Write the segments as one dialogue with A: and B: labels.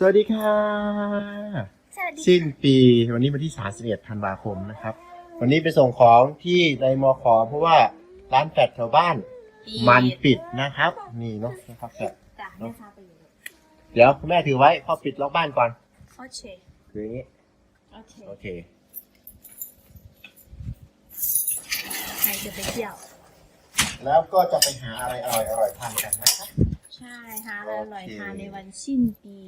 A: สวัสดีค่ะ
B: สวัสดี
A: สิ้นปีวันนี้วันที่ 31 ธันวาคมนะครับ วันนี้ไปส่งของที่ในมอขอเพราะว่าร้านแฟดแถวบ้าน มันปิดนะครับ นี่เนาะนะครับแฟด
B: จ้ะแม่พาไปอยู่
A: เดี๋ยวคุณแม่ถือไว้พอปิดล็อกบ้านก่อน
B: โอเค
A: คืออย่างนี้
B: โอเค
A: โอเค
B: ใครจะไปเที่ยว
A: แล้วก็จะไปหาอะไรอร่อยอร่อยๆทานกันนะครับ
B: ใช่ฮะอร่อย
A: โอเค
B: ทานในวันสิ้นปี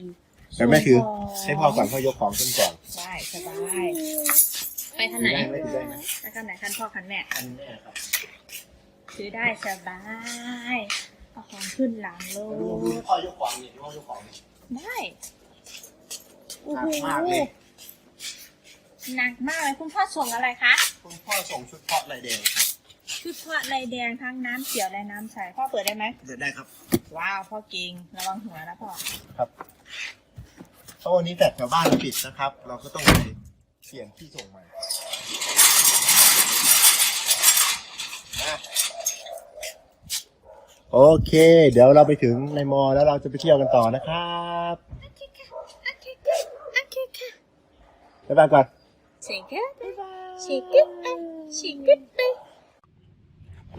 A: แต่แม่ถือ
B: ส่งขง
A: ให้พ่อก่อนพ่อยกของขึ้นก่อน
B: ได้สบายไปทางไหน
A: ถือได้ไหมถือได้ไหม
B: ไปทางไหนคันพ่อคันแม่
A: อันแม่ครับ
B: ถือได้สบายเอาของขึ้นหลังเล
A: ดู
B: ย
A: ดูพ่อยกของนี่ดูพ่อยกของนี่
B: ได้โอ้
A: หนั
B: โห
A: กมากเลย
B: หนักมากเลยคุณพ่อส่งอะไรคะ
A: คุณพ่อส่งชุดเพาะลายแดงครับ
B: ชุดทอดลายแดงทั้งน้ำเขียวและน้ำใสพ่อเปิดได้ไหม
A: เดี๋ยวได้ครับ
B: ว้าวพ่อเก่งระวังหัวนะพ่อ
A: ครับ เพราะวันนี้แฟดแถวบ้านปิดนะครับ เราก็ต้องไปเปลี่ยนที่ส่งใหม่นะโอเค เดี๋ยวเราไปถึงในมอแล้วเราจะไปเที่ยวกันต่อนะครับ
B: โอเคค่ะโอเคค่ะโอเคค่ะ
A: บ๊ายบายก่อน
B: Shake it, shake it, shake it.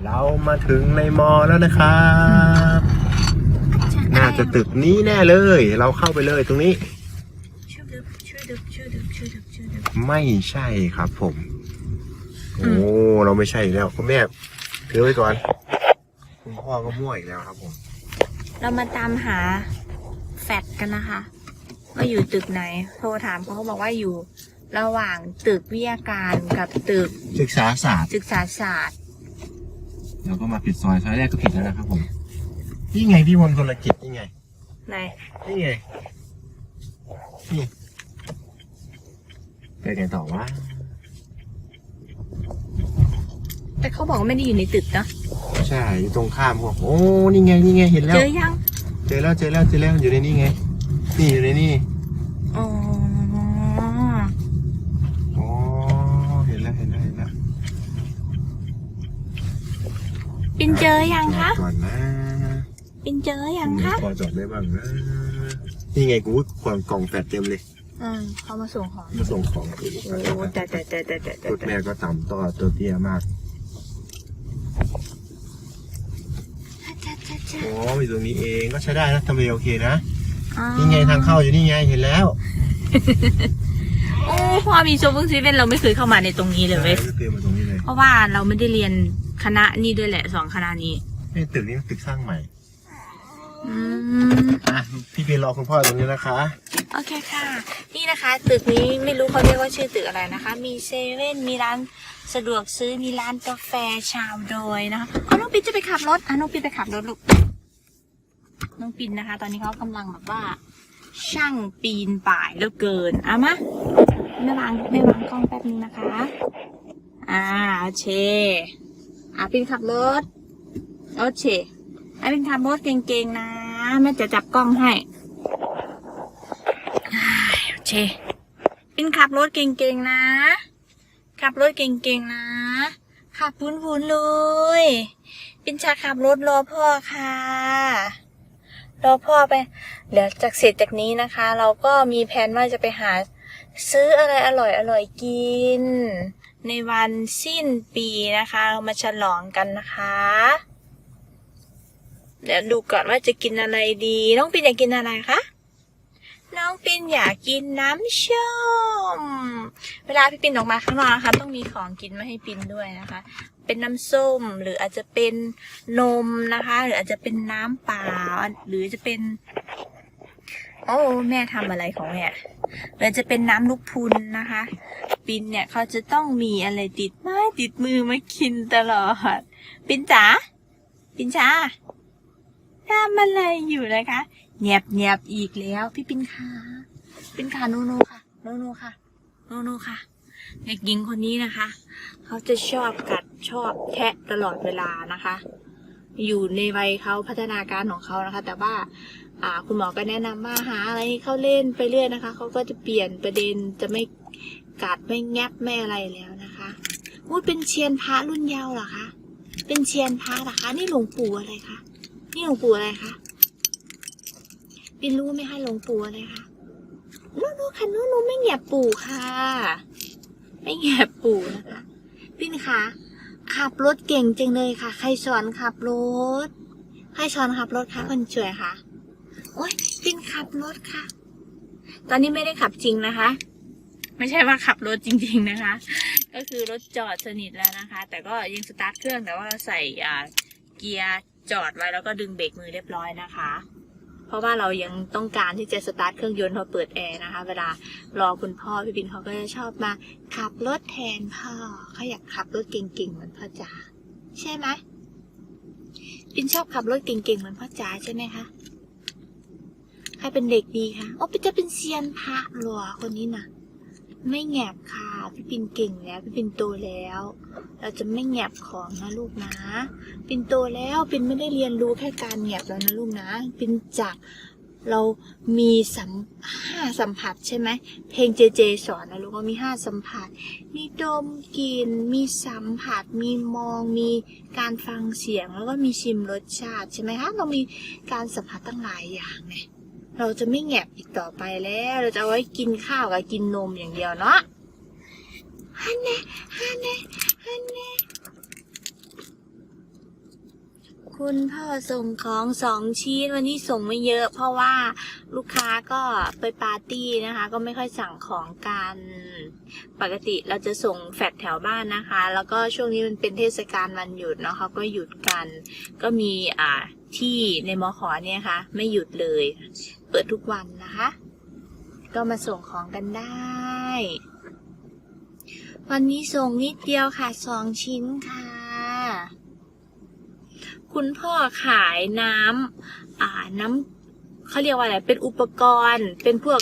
A: เรามาถึงในมอแล้วนะครับ น่าจะตึกนี้แน่เลย เราเข้าไปเลยตรงนี้
B: Shuddup, shuddup, shuddup, shuddup, shuddup.
A: ไม่ใช่ครับผม โอ้ เราไม่ใช่อีกแล้วคุณแม่ถือไว้ก่อน คุณพ่อก็มั่วอีกแล้วครับผม
B: เรามาตามหาแฟดกันนะคะว่าอยู่ตึกไหน โทรถามเขาเขาบอกว่าอยู่ ระหว่างตึกวิทยาการกับตึก
A: ศึกษาศาสตร์
B: ศึกษาศาสตร์
A: เราก็มาผิดซอยซอยแรกก็ผิดแล้วนะครับผม นี่ไงพี่มนต์คนละกิจนี่ไง
B: ไหน
A: นี่ไง นี่ ไปไหนต่อวะ
B: แต่เขาบอกว่าไม่ได้อยู่ในตึกเนอะ
A: ใช่อยู่ตรงข้ามพวกโอ้นี่ไงนี่ไงเห็นแล้ว
B: เจอยัง
A: เจอแล้วเจอแล้วเจอแล้วอยู่ในนี่ไง นี่อยู่ในนี่
B: อ๋อ
A: อ๋อเห็นแล้วเห็นแล้วเห็นแล้ว
B: ปินเจอยังคะ
A: ก่อนนะ
B: ปินเจอยังคะ
A: พอจอดได้บ้างนะนี่ไงกูขวางกล่องแฟดเต็มเลย
B: อืมเขามาส่งของ
A: มาส่งของ
B: โอ้แต่แต่แต่แต่แต่แต่
A: รถแม่ก็ต่ำต่อตัวเตี้ยมากอ๋ออยู่ตรงนี้เองก็ใช้ได้นะทำเลโอเคนะนี่ไงทางเข้าอยู่นี่ไงเห็นแล้ว
B: โอ้พอมีโซเฟอร์ซีเว่นเราไม่เคยเข้ามาในตรงนี้เลยเว้ย
A: ไม่เคยมาตรงนี้เลย
B: เพราะว่าเราไม่ได้เรียนคณะนี่ด้วยแหละสองคณะนี้
A: ไอ้ตึกนี้มันตึกสร้างใหม่
B: อืม
A: อะพี่พีรอคุณพ่อตรงนี้นะคะ
B: โอเคค่ะ นี่นะคะ ตึกนี้ไม่รู้เขาเรียกว่าชื่อตึกอะไรนะคะ มีเซเว่นมีร้านสะดวกซื้อมีร้านกาแฟชาวโดยนะคะเอาน้องปินจะไปขับรถอะน้องปินไปขับรถลูกน้องปินนะคะ ตอนนี้เขากำลังแบบว่า ช่างปีนป่ายแล้วเกินเอามาไม่วางไม่วางกล้องแป๊บนึงนะคะ อ่าโอเคอะปินขับรถโอเค ไอ้ปินขับรถเก่งๆนะแม่จะจับกล้องให้อ่าโอเคปินขับรถเก่งๆนะ ขับรถเก่งๆนะ ขับวุ้นๆเลยปินจะขับรถรอพ่อค่ะรอพ่อไป เดี๋ยวจากเสร็จจากนี้นะคะ เราก็มีแผนว่าจะไปหาซื้ออะไรอร่อยอร่อยกิน ในวันสิ้นปีนะคะเรามาฉลองกันนะคะ เดี๋ยวดูก่อนว่าจะกินอะไรดี น้องปินอยากกินอะไรคะ น้องปินอยากกินน้ำส้มเวลาพี่ปินออกมาข้างนอกนะคะ ต้องมีของกินมาให้ปินด้วยนะคะ เป็นน้ำส้มหรืออาจจะเป็นนมนะคะ หรืออาจจะเป็นน้ำเปล่าหรือจะเป็น โอ้แม่ทำอะไรของแม่หรือจะเป็นน้ำลูกพุนนะคะ ปินเนี่ยเขาจะต้องมีอะไรติดไม้ติดมือมากินตลอด ปินจ๋าปินจ๋า ทำอะไรอยู่นะคะเงียบเงียบอีกแล้ว พี่ปินค่ะปินค่ะโนโนค่ะโนโนค่ะโนโนค่ะเด็กหญิงคนนี้นะคะ เขาจะชอบกัดชอบแทะตลอดเวลานะคะ อยู่ในวัยเขาพัฒนาการของเขานะคะ แต่ว่าอ่าคุณหมอก็แนะนำว่าหาอะไรให้เขาเล่นไปเรื่อยนะคะเขาก็จะเปลี่ยนประเด็นจะไม่กัดไม่แงบไม่อะไรแล้วนะคะอุ้ยเป็นเชียนพระรุ่นเยาว์เหรอคะเป็นเชียนพระเหรอคะ นี่หลวงปู่อะไรคะ นี่หลวงปู่อะไรคะปินรู้ไหมคะหลวงปู่อะไรคะนู้นูค่ะนู้นูไม่แงบปู่ค่ะ ไม่แงบปู่นะคะปินคะขับรถเก่งจังเลยค่ะ ใครสอนขับรถ ใครสอนขับรถคะคนช่วยค่ะ โอ้ยปินขับรถค่ะ ตอนนี้ไม่ได้ขับจริงนะคะ ไม่ใช่ว่าขับรถจริง ๆนะคะ ก็คือรถจอดสนิทแล้วนะคะ แต่ก็ยังสตาร์ทเครื่องแต่ว่าเราใส่เกียร์ จอดไว้แล้วก็ดึงเบรกมือเรียบร้อยนะคะ เพราะว่าเรายังต้องการที่จะสตาร์ทเครื่องยนต์พอเปิดแอร์นะคะ เวลารอคุณพ่อพี่บินเขาก็จะชอบมาขับรถแทนพ่อเขาอยากขับรถเก่งๆเหมือนพ่อจ๋าใช่ไหมบินชอบขับรถเก่งๆเหมือนพ่อจ๋าใช่ไหมคะใครเป็นเด็กดีคะโอ้จะเป็นเซียนพระหรอคนนี้น่ะ ไม่แงบค่ะ พี่ปินเก่งแล้ว พี่ปินโตแล้ว เราจะไม่แงบของนะลูกนะ ปินโตแล้วปินไม่ได้เรียนรู้แค่การแงบแล้วนะลูกนะ ปินจากเรามีสัมห้าสัมผัสใช่ไหม เพลงเจเจสอนนะลูกว่ามีห้าสัมผัส มีดมกลิ่น มีสัมผัส มีมอง มีการฟังเสียง แล้วก็มีชิมรสชาติใช่ไหมคะ เรามีการสัมผัสตั้งหลายอย่างไง เราจะไม่แงบอีกต่อไปแล้ว เราจะเอาไว้กินข้าวกับกินนมอย่างเดียวเนาะฮันเน่ฮันเน่ฮันเน่คุณพ่อส่งของสองชิ้นวันนี้ส่งไม่เยอะ เพราะว่าลูกค้าก็ไปปาร์ตี้นะคะ ก็ไม่ค่อยสั่งของกัน ปกติเราจะส่งแฟดแถวบ้านนะคะ แล้วก็ช่วงนี้มันเป็นเทศกาลวันหยุดเนาะเขาก็หยุดกัน ก็มีอ่า ที่ในมอขอเนี่ยค่ะ ไม่หยุดเลย เปิดทุกวันนะคะ ก็มาส่งของกันได้ วันนี้ส่งนิดเดียวค่ะสองชิ้นค่ะ คุณพ่อขายน้ำอ่าน้ำเขาเรียกว่าอะไร เป็นอุปกรณ์ เป็นพวก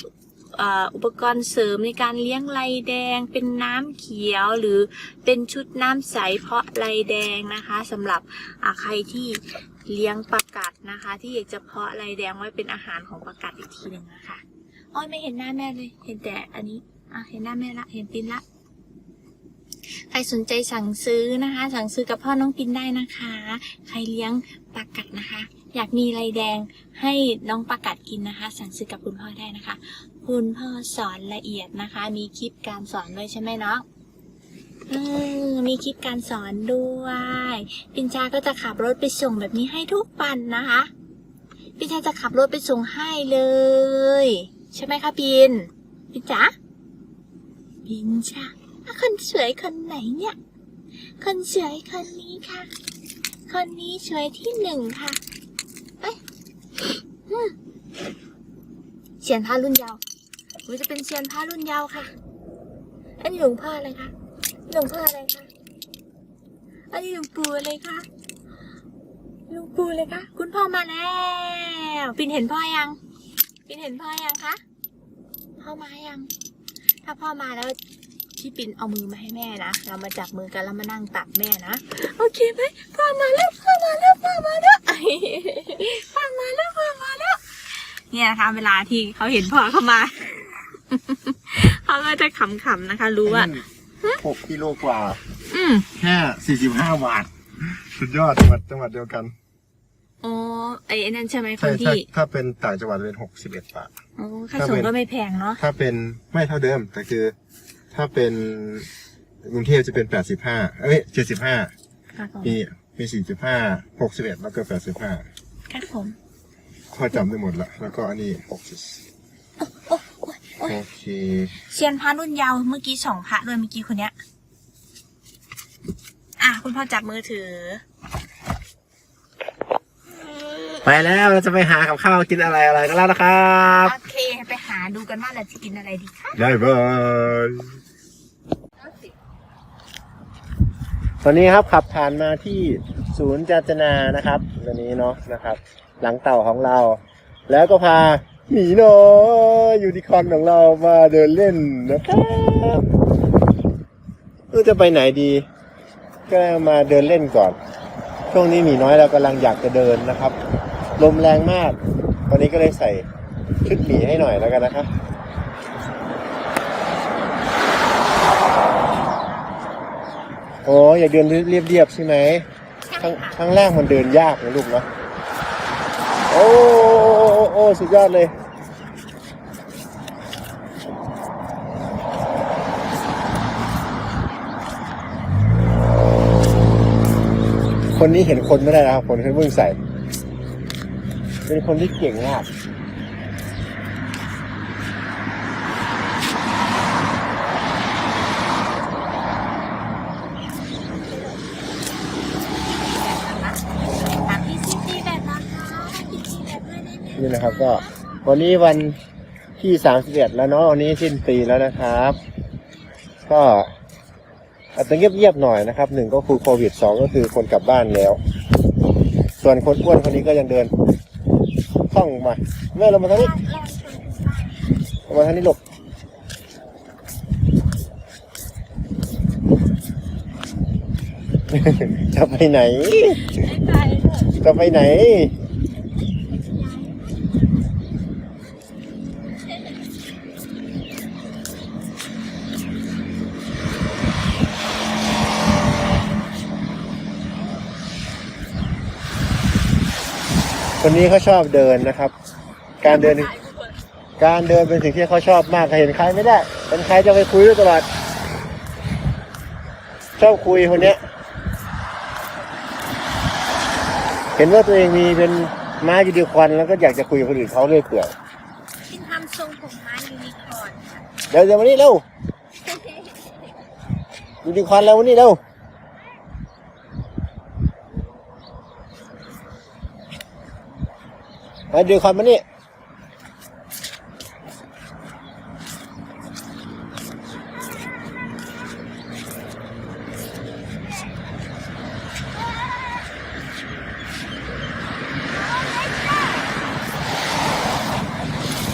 B: อุปกรณ์เสริมในการเลี้ยงไรแดง เป็นน้ำเขียวหรือเป็นชุดน้ำใสเพาะไรแดงนะคะสำหรับใครที่เลี้ยงปลากัดนะคะ ที่อยากจะเพาะไรแดงไว้เป็นอาหารของปลากัดอีกทีหนึ่งนะคะอ้อยไม่เห็นหน้าแม่เลย เห็นแต่อันนี้อะเห็นหน้าแม่ละเห็นปินละใครสนใจสั่งซื้อนะคะ สั่งซื้อกับพ่อน้องปินได้นะคะ ใครเลี้ยงปลากัดนะคะ อยากมีไรแดงให้น้องปลากัดกินนะคะ สั่งซื้อกับคุณพ่อได้นะคะ คุณพ่อสอนละเอียดนะคะ มีคลิปการสอนด้วยใช่ไหมเนาะเออมีคลิปการสอนด้วย ปินจาก็จะขับรถไปส่งแบบนี้ให้ทุกวันนะคะ ปินชาจะขับรถไปส่งให้เลย ใช่ไหมคะปิน ปินจ๋าปินชาคนสวยคนไหนเนี่ย คนสวยคนนี้ค่ะ คนนี้สวยที่หนึ่งค่ะเอ้ยอืม เสียนผ้ารุ่นยาวหรือจะเป็นเสียนผ้ารุ่นยาวค่ะ อันนี้หลวงพ่ออะไรคะหลวงพ่ออะไรคะอันนี้หลวงปู่อะไรคะหลวงปู่เลยคะคุณพ่อมาแล้วปินเห็นพ่อยัง ปินเห็นพ่อยังคะพ่อมายัง ถ้าพ่อมาแล้วพี่ปินเอามือมาให้แม่นะ เรามาจับมือกันแล้วมานั่งตักแม่นะ โอเคไหมพ่อมาแล้วพ่อมาแล้วพ่อมาแล้วพ่อมาแล้วพ่อมาแล้ว เนี่ยนะคะ เวลาที่เขาเห็นพ่อเข้ามา เขาก็จะขำๆนะคะ รู้ว่า
A: หกกิโลกว่า
B: อืม
A: แค่สี่สิบห้าบาท สุดยอดจังหวัดจังหวัดเดียวกัน
B: อ๋อไอ้นั่นใช่ไหมค
A: ใช่
B: น
A: ถ้า
B: ที่
A: ถ้าเป็นต่างจังหวัดเป็นหกสิบเอ็ดบาท
B: อ๋อค่าส่งก็ไม่แพงเนาะ
A: ถ้าเป็นไม่เท่าเดิม แต่คือ ถ้าเป็นกรุงเทพจะเป็นแปดสิบห้าเอ้ยเจ็ดสิบห้า
B: ครับผม
A: มีมีสี่สิบห้าหกสิบเอ็ดแล้วก็แปดสิบห้า
B: ครับผม
A: ข้อจำได้หมดละ แล้วก็อันนี้หกสิบ
B: โอ้โอ้ยโอ้ย
A: โอเค
B: เซียนพระรุ่นยาวเมื่อกี้สองพระด้วยเมื่อกี้คนเนี้ย อะ คุณพ่อจับมือถือ
A: ไปแล้วเราจะไปหากับข้าวกินอะไรอะไรกันแล้วนะครับ
B: โอเค ไปหาดูกันว่าเราจะกินอะไรดีคะ
A: ได้บายตอนนี้ครับขับผ่านมาที่ศูนย์จาจนานะครับตัวนี้เนาะนะครับ หลังเต่าของเรา แล้วก็พาหมีน้อยยูนิคอร์นของเรามาเดินเล่นนะครับเออจะไปไหนดี ก็มาเดินเล่นก่อน ช่วงนี้หมีน้อยเรากำลังอยากจะเดินนะครับ ลมแรงมาก วันนี้ก็เลยใส่ชุดหมีให้หน่อยแล้วกันนะครับโอ้อยากเดินเรียบๆใช่ไหมข้างข้งล่างมันเดินยากนะลูกเนาะ สุดยอดเลยคนนี้เห็นคนไม่ได้นะครับ คนที่เพิ่งใส่ เป็นคนที่เก่งมาก
B: นี่
A: นะครับ ก็วันนี้วันที่สามสิบเอ็ดแล้วเนาะวันนี้สิ้นปีแล้วนะครับ ก็อาจจะเงียบๆหน่อยนะครับหนึ่งก็คือโควิดสองก็คือคนกลับบ้านแล้ว ส่วนคนอ้วนคนนี้ก็ยังเดินคล่องมาแม่เรามาทางนี้
B: ลองชวนคุณป้า
A: เรามาทางนี้หลบจะไปไหน
B: ไม่ไปเถอะ
A: จะไปไหน คนนี้เขาชอบเดินนะครับ การเดิน การเดินเป็นสิ่งที่เขาชอบมากเห็นใครไม่ได้ เป็นใครจะไปคุยด้วยตลอด ชอบคุยคนเนี้ย เห็นว่าตัวเองมีเป็นม้ายูนิคอร์นแล้วก็อยากจะคุยกับคนอื่นเขาเรื่อยเปื่อย
B: กินทำทรงผมม้ายูนิคอร์นค่ะ
A: เดี๋ยวเดี๋ยวมานี่เร็วยูนิคอร์นแล้ววันนี้เร็ว มายูคอนมานี่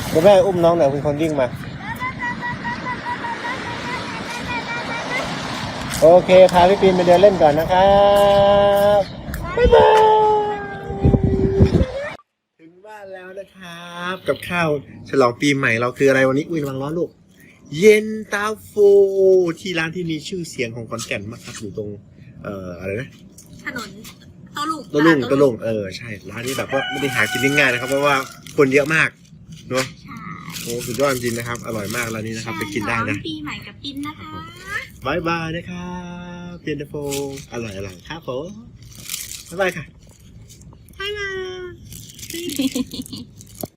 A: เดี๋ยวแม่อุ้มน้องหน่อยเป็นคนวิ่งมา โอเคพาพี่ปีนไปเดินเล่นก่อนนะครับ บ๊ายบาย ถึง บ้านแล้วนะครับ กับข้าวฉลองปีใหม่เราคืออะไรวันนี้อุ้ยระวังร้อนลูก เย็นตาโฟที่ร้านที่มีชื่อเสียงของขอนแก่นมากครับอยู่ตรง เอ่ออะไรนะ
B: ถนนโตลุง
A: ตะลุง
B: ต
A: ตะลุงเออใช่ร้านนี้แบบว่าไม่ได้หากินง่ายๆนะครับ เพราะว่าคนเยอะมากเนาะ
B: ใช่
A: โอ้สุดยอดจริงนะครับ อร่อยมากร้านนี้นะครับ ไปกินได้นะ
B: ปีใหม่กับปินนะคะ
A: บายบายนะครับเปียนโฟอร่อยอร่อยครับผมบายบายค่ะ
B: บ๊ายบาย